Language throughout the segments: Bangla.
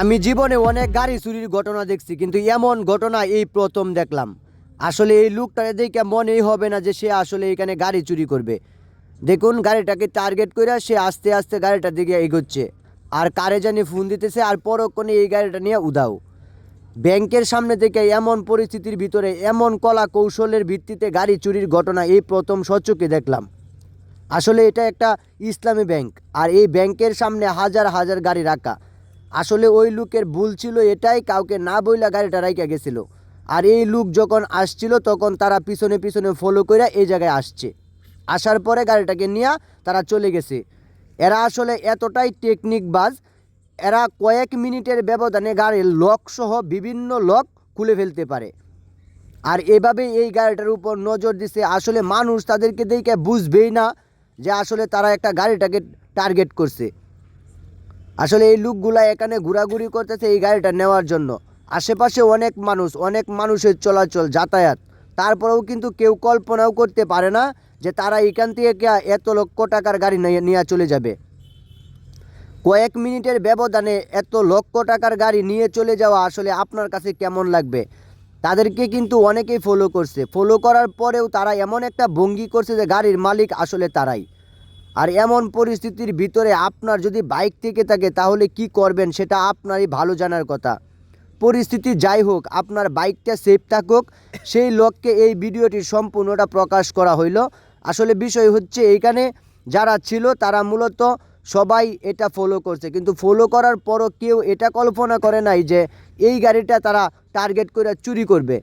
আমি জীবনে অনেক গাড়ি চুরির ঘটনা দেখছি, কিন্তু এমন ঘটনা এই প্রথম দেখলাম। আসলে এই লোকটারে দেখে মনেই হবে না যে সে আসলে এখানে গাড়ি চুরি করবে। দেখুন, গাড়িটাকে টার্গেট করে সে আস্তে আস্তে গাড়িটার দিকে এগোচ্ছে। আর কারে জানি ফোন দিতেছে আর পরক্ষণে এই গাড়িটা নিয়ে উদাও ব্যাংকের সামনে থেকে এমন পরিস্থিতির ভিতরে, এমন কলা কৌশলের ভিত্তিতে গাড়ি চুরির ঘটনা এই প্রথম সচকে দেখলাম। আসলে এটা একটা ইসলামী ব্যাংক, আর এই ব্যাংকের সামনে হাজার হাজার গাড়ি রাখা। আসলে ওই লোকের ভুল ছিল এটাই কাউকে না বইলা গাড়িটা রাইকা গেছিল। আর এই লোক যখন আসছিল, তখন তারা পিছনে পিছনে ফলো করে এই জায়গায় আসছে। আসার পরে গাড়িটাকে নিয়ে তারা চলে গেছে। এরা আসলে এতটাই টেকনিক বাজ, এরা কয়েক মিনিটের ব্যবধানে গাড়ির লক সহ বিভিন্ন লক খুলে ফেলতে পারে। আর এভাবে এই গাড়িটার উপর নজর দিছে, আসলে মানুষ তাদেরকে দেখে বুঝবেই না যে আসলে তারা একটা গাড়িটাকে টার্গেট করছে। আসলে এই লোকগুলা এখানে ঘোরাঘুরি করতেছে এই গাড়িটা নেওয়ার জন্য। আশেপাশে অনেক মানুষ, অনেক মানুষের চলাচল, যাতায়াত। তারপরেও কিন্তু কেউ কল্পনাও করতে পারে না যে তারা এখান থেকে এত লক্ষ টাকার গাড়ি নিয়ে চলে যাবে। কয়েক মিনিটের ব্যবধানে এত লক্ষ টাকার গাড়ি নিয়ে চলে যাওয়া আসলে আপনার কাছে কেমন লাগবে? তাদেরকে কিন্তু অনেকেই ফলো করছে। ফলো করার পরেও তারা এমন একটা ভঙ্গি করছে যে গাড়ির মালিক আসলে তারাই। আর এমন পরিস্থিতির ভিতরে আপনার যদি বাইক থেকে থাকে, তাহলে কি করবেন সেটা আপনারই ভালো জানার কথা। পরিস্থিতি যাই হোক, আপনার বাইকটা সেফ থাকুক। সেই লক্ষ্যে এই ভিডিওটি সম্পূর্ণটা প্রকাশ করা হইল। আসলে বিষয় হচ্ছে এইখানে যারা ছিল, তারা মূলত সবাই এটা ফলো করছে। কিন্তু ফলো করার পরও কেউ এটা কল্পনা করে নাই যে এই গাড়িটা তারা টার্গেট করে চুরি করবে।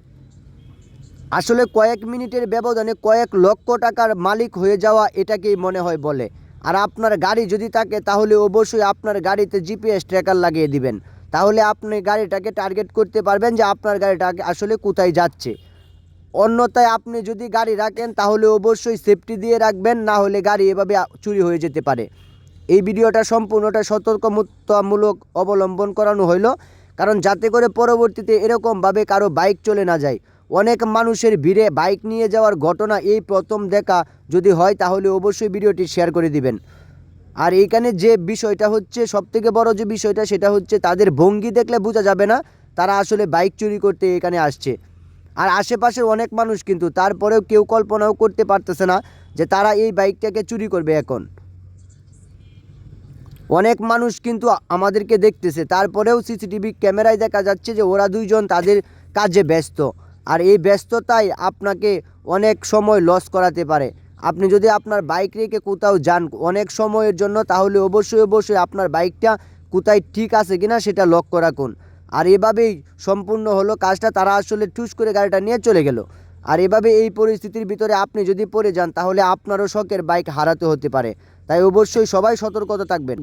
আসলে কয়েক মিনিটের ব্যবধানে কয়েক লক্ষ টাকার মালিক হয়ে যাওয়া এটাকেই মনে হয় বলে। আর আপনার গাড়ি যদি থাকে, তাহলে অবশ্যই আপনার গাড়িতে জিপিএস ট্র্যাকার লাগিয়ে দিবেন। তাহলে আপনি গাড়িটাকে টার্গেট করতে পারবেন যে আপনার গাড়িটা আসলে কোথায় যাচ্ছে। অন্যথায় আপনি যদি গাড়ি রাখেন, তাহলে অবশ্যই সেফটি দিয়ে রাখবেন, না হলে গাড়ি এভাবে চুরি হয়ে যেতে পারে। এই ভিডিওটা সম্পূর্ণটা সতর্কমূলক অবলম্বন করানো হইল, কারণ যাতে করে পরবর্তীতে এরকমভাবে কারও বাইক চলে না যায়। অনেক মানুষের ভিড়ে বাইক নিয়ে যাওয়ার ঘটনা এই প্রথম দেখা। যদি হয় তাহলে অবশ্যই ভিডিওটি শেয়ার করে দিবেন। আর এইখানে যে বিষয়টা হচ্ছে, সবথেকে বড় যে বিষয়টা, সেটা হচ্ছে তাদের ভঙ্গি দেখলে বোঝা যাবে না, তারা আসলে বাইক চুরি করতে এখানে আসছে। আর আশেপাশের অনেক মানুষ কিন্তু তারপরেও কেউ কল্পনাও করতে পারতেছে না যে তারা এই বাইকটাকে চুরি করবে এখন। অনেক মানুষ কিন্তু আমাদেরকে দেখতেছে, তারপরেও সিসিটিভি ক্যামেরায় দেখা যাচ্ছে যে ওরা দুইজন তাদের কাজে ব্যস্ত। আর এই ব্যস্ততায় আপনাকে অনেক সময় লস করাতে পারে। আপনি যদি আপনার বাইক রেখে কোথাও যান অনেক সময়ের জন্য, তাহলে অবশ্যই অবশ্যই আপনার বাইকটা কোথায় ঠিক আছে কিনা সেটা লক্ষ্য রাখুন। আর এভাবেই সম্পূর্ণ হলো কাজটা, তারা আসলে ঠুস করে গাড়িটা নিয়ে চলে গেল। আর এভাবে এই পরিস্থিতির ভিতরে আপনি যদি পড়ে যান, তাহলে আপনারও শখের বাইক হারাতে হতে পারে। তাই অবশ্যই সবাই সতর্কতা থাকবেন।